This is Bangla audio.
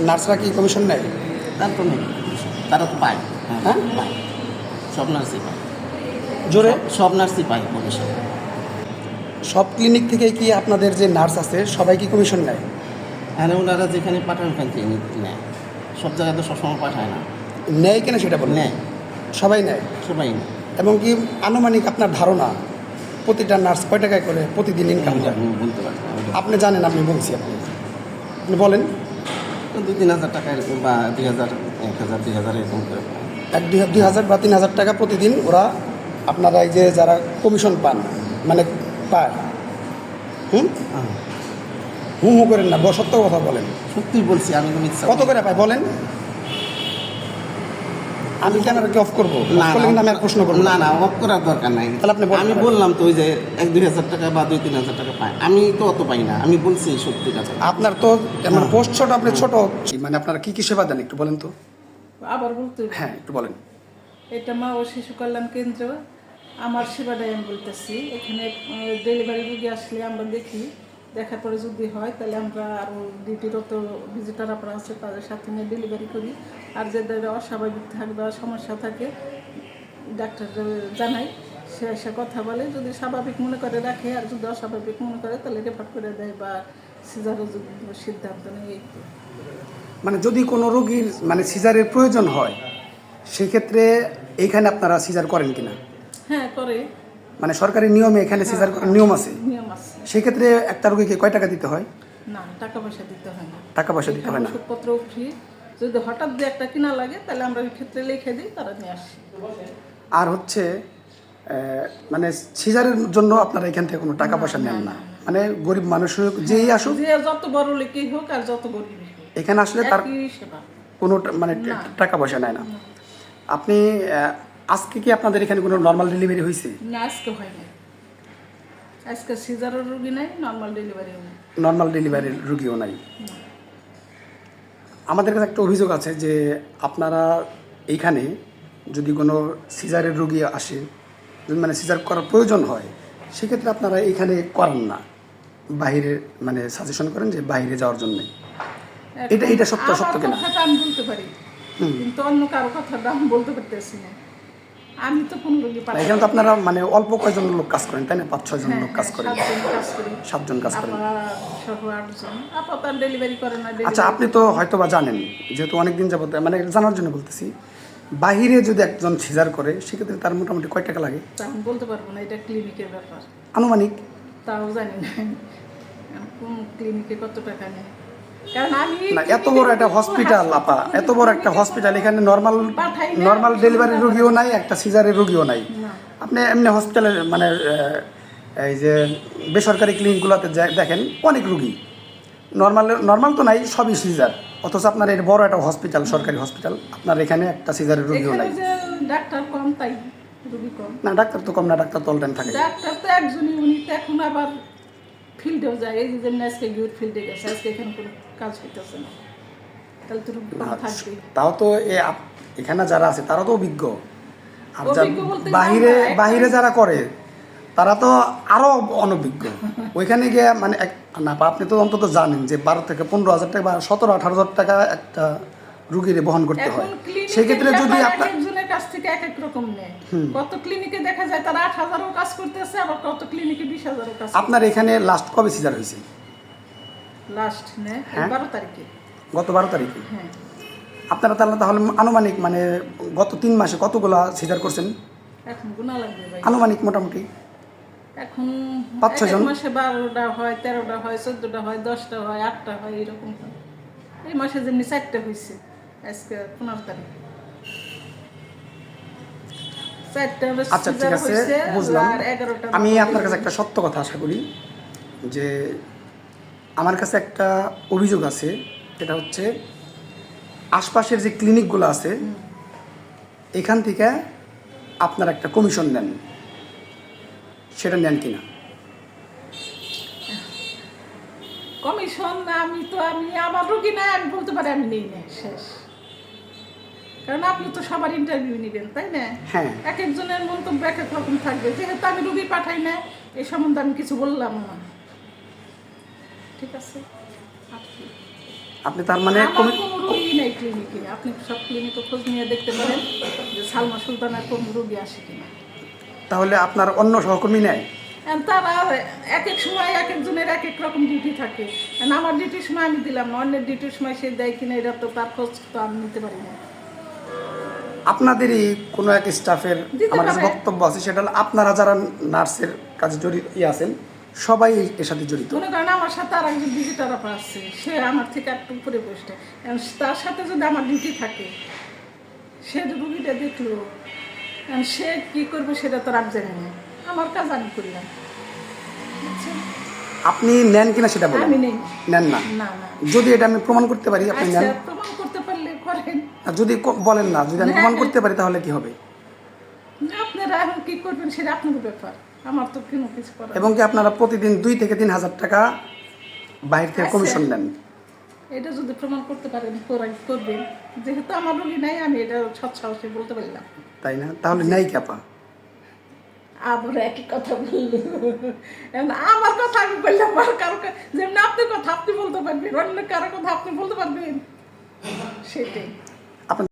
নার্সরা কি কমিশন নেয়? তার তো নেই। তারা তো পায়। হ্যাঁ। হ্যাঁ? পায়। সব নার্সই পায়। জোরে? সব নার্সই পায় কমিশন সব ক্লিনিক থেকে কি আপনাদের যে নার্স আছে সবাই কি কমিশন নেয়? হ্যাঁ ওনারা যেখানে পাঠান ওখান থেকে নেয়। সব জায়গায় তো সবসময় পাঠায় না। নেয় কিনা সেটা বলেন। নেয়। সবাই নেয়? সবাই নেয়। এবং কি আনুমানিক আপনার ধারণা প্রতিটা নার্স কয় টাকায় করে প্রতিদিন ইনকাম বলতে পারি না। ওটা। আপনি জানেন আপনি বলছি আপনি আপনি বলেন। দুই তিন হাজার টাকা এরকম বা দুই হাজার এক হাজার দুই হাজার এরকম করে। এক দুই হাজার বা তিন হাজার টাকা প্রতিদিন ওরা আপনারা এই যে যারা কমিশন পান মানে পায়। হুম? হুম হু হু করেন না বসত্ব সত্য কথা বলেন। সত্যি বলছি আমি কত করে পাই বলেন? আমি ক্যামেরাকে অফ করব? না করলে আমি আর প্রশ্ন করব না। না অফ করার দরকার নাই। তাহলে আপনি আমি বললাম তো ওই যে এক দুই হাজার টাকা বা দুই তিন হাজার টাকা পাই আমি তো অত পাই না। আমি বলছি সত্যি কথা আপনার তো মানে পোস্ট ছোট আপনি ছোট। মানে আপনারা কি কি সেবা দেন একটু বলেন তো? আবার বলতে। হ্যাঁ একটু বলেন। এটা মা ও শিশু কল্যাণ কেন্দ্র। আমার সেবাটাই আমি বলতেছি। এখানে ডেলিভারি রুগী আসলে আমরা দেখি। দেখার পরে যদি হয় তাহলে আমরা আরও ডিউটিরত ভিজিটার আপনারা আছে তাদের সাথে নিয়ে ডেলিভারি করি। আর যাদের অস্বাভাবিক থাকে বা সমস্যা থাকে ডাক্তার জানাই সে এসে কথা বলে। যদি স্বাভাবিক মনে করে রাখে আর যদি অস্বাভাবিক মনে করে তাহলে রেফার করে দেয় বা সিজারের যদি সিদ্ধান্ত নেই এই মানে যদি কোনো রোগীর মানে সিজারের প্রয়োজন হয় সেক্ষেত্রে এইখানে আপনারা সিজার করেন কিনা? হ্যাঁ করে। মানে সরকারি নিয়মে এখানে সিজার করার নিয়ম আছে? নিয়ম আছে সেক্ষেত্রে একটা রোগীকে কয় টাকা দিতে হয়? না টাকা পয়সা দিতে হয় না। টাকা পয়সা দিতে হয় না। ওষুধপত্র ফ্রি যদি হঠাৎ দু একটা কিনা লাগে তাহলে আমরা ওই ক্ষেত্রে লিখে দিই তারা নিয়ে আসি। আর হচ্ছে মানে সিজারের জন্য আপনারা এখান থেকে কোনো টাকা পয়সা নেন না মানে গরিব মানুষ হোক যেই আসুক। যে যত বড় লোকই হোক আর যত গরিবই হোক এখানে আসলে তার কোনো মানে টাকা পয়সা নেয় না। আপনি আজকে কি আপনাদের এখানে কোনো নর্মাল ডেলিভারি হয়েছে না আজকে হয় না আজকে সিজারের রুগী নাই নর্মাল ডেলিভারিও নেই। নর্মাল ডেলিভারির রুগীও নাই। আমাদের কাছে একটা অভিযোগ আছে যে আপনারা এইখানে যদি কোনো সিজারের রুগী আসে মানে সিজার করার প্রয়োজন হয় সেক্ষেত্রে আপনারা এইখানে করেন না। বাইরে মানে সাজেশন করেন যে বাইরে যাওয়ার জন্য। এটা- এটা সত্য- সত্য কিনা? আমি বলতে পারি। কিন্তু অন্য কারও কথা আমি বলতে পারতেছি না। আমি তো কোন রুগী পাঠাই। এখানে তো আপনারা মানে অল্প কয়জন লোক কাজ করেন তাই না? পাঁচ ছয়জন হ্যাঁ, লোক কাজ হ্যাঁ, করেন সাতজন কাজ করি। সাতজন কাজ করেন। আপাতত ডেলিভারি করে না আচ্ছা আপনি তো হয়তো বা জানেন যেহেতু অনেকদিন যাবত মানে জানার জন্য বলতেছি বাহিরে যদি একজন সিজার করে সেক্ষেত্রে তার মোটামুটি কয় টাকা লাগে? আমি বলতে পারব না এটা ক্লিনিকের ব্যাপার। আনুমানিক? তাও জানি না। কোন ক্লিনিকে কত টাকা নেয়? এত বড় একটা হসপিটাল আপা এত বড় একটা হসপিটাল এখানে নর্মাল নর্মাল ডেলিভারি রুগীও নাই একটা সিজারের রুগীও নাই। আপনি এমনি হসপিটালে মানে এই যে বেসরকারি ক্লিনিকগুলোতে দেখেন অনেক রুগী। নর্মাল নর্মাল তো নাই সবই সিজার অথচ আপনার এটা বড় একটা হসপিটাল সরকারি হসপিটাল আপনার এখানে একটা সিজারের রুগীও নাই। ডাক্তার কম তাই রুগী কম। না ডাক্তার তো কম না ডাক্তার তো অল থাকে। ডাক্তার তো একজনই উনি এখন আবার ফিল্ডেও যায়। এই যে আজকে গিয়ে ফিল্ডে গেছে। আজকে এখানে কোনো কাজ হইতেছে না। তাহলে তো থাকবে তাও তো এ এখানে যারা আছে তারা তো অভিজ্ঞ। আর বাহিরে বাহিরে যারা করে তারা তো আরও অনভিজ্ঞ। ওইখানে গিয়ে মানে এক- না আপনি তো অন্তত জানেন যে বারো থেকে পনেরো হাজার টাকা বা সতেরো আঠারো হাজার টাকা একটা রুগীরে বহন করতে হয়। সেক্ষেত্রে যদি আপনার কাছ থেকে এক এক রকম নেয়। কত ক্লিনিকে দেখা যায় তারা আট হাজারও কাজ করতেছে আবার কত ক্লিনিকে বিশ হাজারও কাজ আপনার এখানে লাস্ট কবে সিজার হয়েছে? লাস্ট নেয় হ্যাঁ। বারো তারিখে। গত বারো তারিখে? হ্যাঁ। আপনারা তাহলে তাহলে আনুমানিক মানে গত তিন মাসে কতগুলা সিজার করছেন? এখন গুণা লাগবে ভাই। আনুমানিক মোটামুটি? এখন পাঁচ ছজন? মাসে বারোটা হয় তেরোটা হয় চোদ্দটা হয় দশটা হয় আটটা হয় এরকম হয়। এই মাসে যেমনি চারটে হয়েছে আজকে পনেরো তারিখ। আচ্ছা ঠিক আছে বুঝলাম। আমি আপনার কাছে একটা সত্য কথা আশা করি যে আমার কাছে একটা অভিযোগ আছে সেটা হচ্ছে আশপাশের যে ক্লিনিকগুলো আছে এখান থেকে আপনার একটা কমিশন নেন। সেটা নেন কিনা? কমিশন আমি তো আমি আমার রুগী না আমি বলতে পারি আমি নেই না শেষ। কারণ আপনি তো সবার ইন্টারভিউ নেবেন তাই না? হ্যাঁ। এক একজনের মন্তব্য এক এক রকম থাকবে। যেহেতু আমি রুগী পাঠাই না এই সম্বন্ধে আমি কিছু বললাম না। ঠিক আছে? আপনি তার মানে কোনো রোগী নেই ক্লিনিকে আপনি সব ক্লিনিকে খোঁজ নিয়ে দেখতে পারেন যে সালমা সুলতানের কোনো রোগী আসে কিনা। তাহলে আপনার অন্য সহকর্মী নেয় And তারা এক এক সময় এক একজনের এক এক রকম ডিউটি থাকে। আমার ডিউটির সময় আমি দিলাম অন্যের ডিউটির সময় সে দেয় কিনা এটা তো তার খোঁজ তো আমি নিতে পারি না। আপনাদেরই কোনো এক স্টাফের আমার কাছে বক্তব্য আছে সেটা হলো আপনারা যারা নার্সের কাজে জড়িত ইয়ে আছেন সবাই এর সাথে জড়িত। মনে করেন আমার সাথে আর একজন ভিজিটার আপা আছে সে আমার থেকে একটু উপরে বসে। তার সাথে যদি আমার ডিউটি থাকে সে যে রুগীটা দেখল সে কি করবে সেটা তো আর জানি না। আমার কাজ আমি করলাম বুঝছেন? আপনি নেন কিনা সেটা বলেন? আমি নেই। নেন না। না যদি এটা আমি প্রমাণ করতে পারি আপনি আচ্ছা নেন। প্রমাণ যদি বলেন না যদি আমি প্রমাণ। করতে পারি তাহলে কি হবে? আপনারা এখন কি করবেন সেটা আপনাদের ব্যাপার। আমার তো কোনো কিছু করার এবং কি আপনারা প্রতিদিন দুই থেকে তিন হাজার টাকা বাইরে থেকে আচ্ছা। কমিশন নেন? এটা যদি প্রমাণ করতে পারেন করাই- করবেন। যেহেতু আমার রোগী নাই আমি এটা সৎ সাহসে বলতে পারলাম। তাই না? তাহলে নেই ক্যাপা আবার একই কথা বলল। আমার কথা আমি বললাম আর কারও কা- যেমন আপনার কথা আপনি বলতে পারবেন অন্য কারও কথা আপনি বলতে পারবেন। সেটাই।